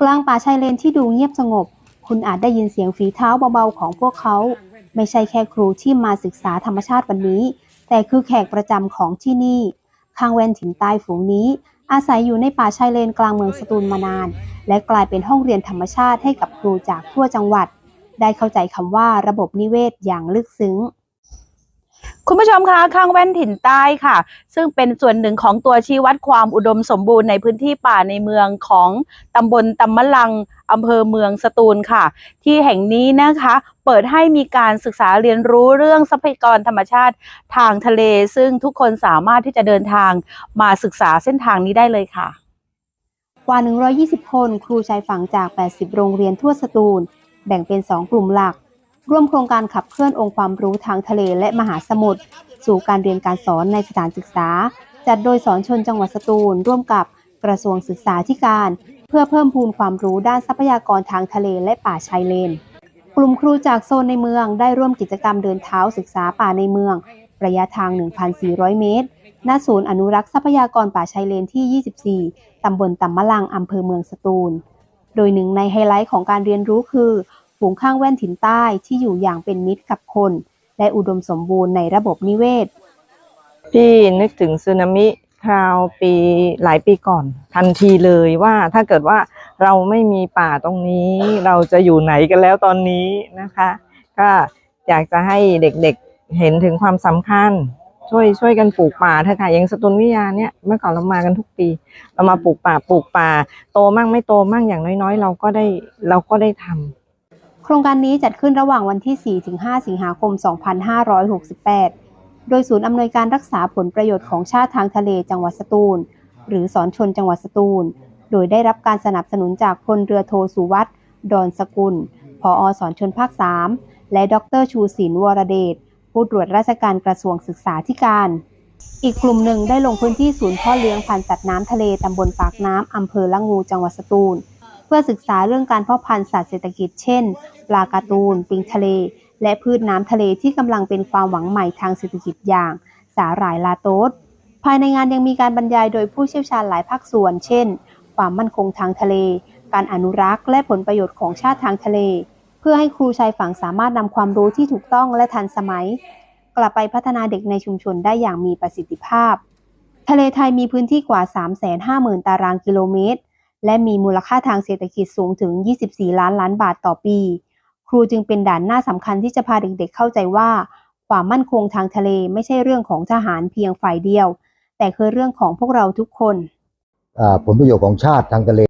กลางป่าชายเลนที่ดูเงียบสงบ คุณอาจได้ยินเสียงฝีเท้าเบาๆของพวกเขา ไม่ใช่แค่ครูที่มาศึกษาธรรมชาติวันนี้ แต่คือแขกประจำของที่นี่ข้างแวนถิ่นใต้ฝูงนี้ อาศัยอยู่ในป่าชายเลนกลางเมืองสตูลมานาน และกลายเป็นห้องเรียนธรรมชาติให้กับครูจากทั่วจังหวัด ได้เข้าใจคำว่าระบบนิเวศอย่างลึกซึ้ง คุณผู้ชมคะข้างแว่นถิ่นใต้ค่ะ ซึ่งเป็นส่วนหนึ่งของตัวชี้วัดความอุดมสมบูรณ์ในพื้นที่ป่าในเมืองของตำบลตำมะลังอำเภอเมืองสตูลค่ะ ที่แห่งนี้นะคะ เปิดให้มีการศึกษาเรียนรู้เรื่องทรัพยากรธรรมชาติทางทะเล ซึ่งทุกคนสามารถที่จะเดินทางมาศึกษาเส้นทางนี้ได้เลยค่ะ กว่า 120 คน ครูชายฝั่งจาก 80 โรงเรียนทั่วสตูล แบ่งเป็น 2 กลุ่มหลัก ร่วมโครงการขับเคลื่อนองค์ความรู้ทางทะเลและมหาสมุทรสู่การเรียนการสอนในสถานศึกษา จัดโดยสอนชนจังหวัดสตูล ร่วมกับกระทรวงศึกษาธิการ เพื่อเพิ่มพูนความรู้ด้านทรัพยากรทางทะเลและป่าชายเลน กลุ่มครูจากโซนในเมืองได้ร่วมกิจกรรมเดินเท้าศึกษาป่าในเมือง ระยะทาง 1,400 เมตร ณ ศูนย์อนุรักษ์ทรัพยากรป่าชายเลนที่ 24 ตำบลตำมะลัง อำเภอเมืองสตูล โดยหนึ่งในไฮไลท์ของการเรียนรู้คือ ฝูงข้างแว่นถิ่นใต้ที่อยู่อย่างเป็นมิตรกับคน และอุดมสมบูรณ์ในระบบนิเวศ พี่นึกถึงสึนามิคราวปีหลายปีก่อน ทันทีเลยว่าถ้าเกิดว่าเราไม่มีป่าตรงนี้ เราจะอยู่ไหนกันแล้วตอนนี้นะคะ ก็อยากจะให้เด็กๆเห็นถึงความสำคัญ ช่วยช่วยกันปลูกป่าเถอะค่ะอย่างสตุนวิทยาเนี่ยเมื่อก่อนเรามากันทุกปี เรามาปลูกป่าปลูกป่า โตมั่งไม่โตมั่งอย่างน้อยๆ เราก็ได้เราก็ได้ทำ โครงการนี้จัดขึ้นระหว่างวันที่ 4-5 สิงหาคม 2568 โดยศูนย์อำนวยการรักษาผลประโยชน์ของชาติทางทะเลจังหวัดสตูล หรือสอนชนจังหวัดสตูล โดยได้รับการสนับสนุนจากพลเรือโทสุวัตดอนสกุล ผอสอนชนภาค 3 และดรชูศิลวรเดช ผู้ตรวจราชการกระทรวงศึกษาธิการ อีกกลุ่มหนึ่งได้ลงพื้นที่ศูนย์พ่อเลี้ยงพันธุ์สัตว์น้ำทะเลตำบลปากน้ำอำเภอละงูจังหวัดสตูล พื่อศึกษาเรื่องการเพาะพันธุ์สัตว์เศรษฐกิจเช่น ปลาการ์ตูน ปิงทะเล และพืชน้ำทะเลที่กำลังเป็นความหวังใหม่ทางเศรษฐกิจอย่าง สาหร่ายลาโตสภายในงานยังมีการบรรยายโดยผู้เชี่ยวชาญหลายภาคส่วน เช่น ความมั่นคงทางทะเล การอนุรักษ์ และผลประโยชน์ของชาติทางทะเล เพื่อให้ครูชายฝั่งสามารถนำความรู้ที่ถูกต้องและทันสมัย กลับไปพัฒนาเด็กในชุมชนได้อย่างมีประสิทธิภาพ ทะเลไทยมีพื้นที่กว่า 350,000 ตารางกิโลเมตร และมีมูลค่าทางเศรษฐกิจสูงถึง 24 ล้านล้านบาทต่อปี ครูจึงเป็นด่านหน้าสำคัญที่จะพาเด็กๆเข้าใจว่า ความมั่นคงทางทะเลไม่ใช่เรื่องของทหารเพียงฝ่ายเดียว แต่คือเรื่องของพวกเราทุกคน ผลประโยชน์ของชาติทางทะเล